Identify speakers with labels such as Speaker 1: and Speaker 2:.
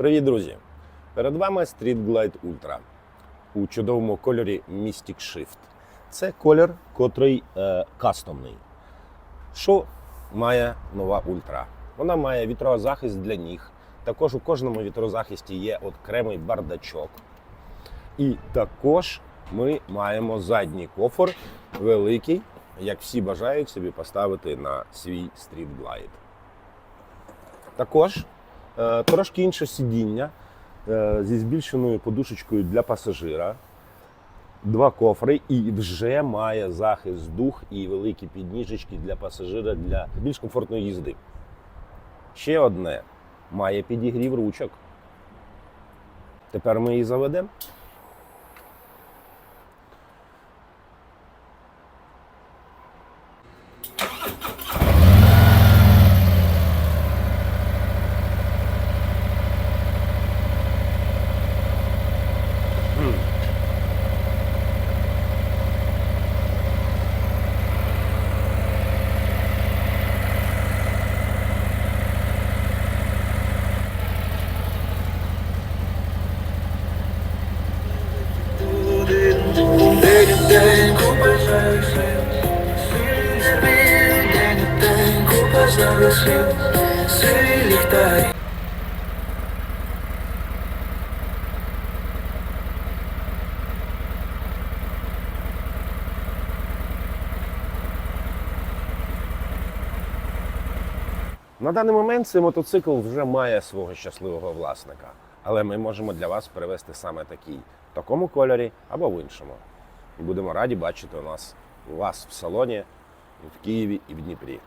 Speaker 1: Привіт, друзі! Перед вами Street Glide Ultra у чудовому кольорі Mystic Shift. Це колір, котрий е, кастомний. Що має нова Ультра? Вона має вітрозахист для ніг. Також у кожному вітрозахисті є окремий бардачок. І також ми маємо задній кофр великий, як всі бажають собі поставити на свій Street Glide. Також трошки інше сидіння е, зі збільшеною подушечкою для пасажира. Два кофри і вже має захист дух і великі підніжечки для пасажира для більш комфортної їзди. Ще одне має підігрів ручок. Тепер ми її заведемо. На даний момент цей мотоцикл вже має свого щасливого власника, але ми можемо для вас привезти саме такий в такому кольорі або в іншому. І будемо раді бачити у нас вас в салоні в Києві і в Дніпрі.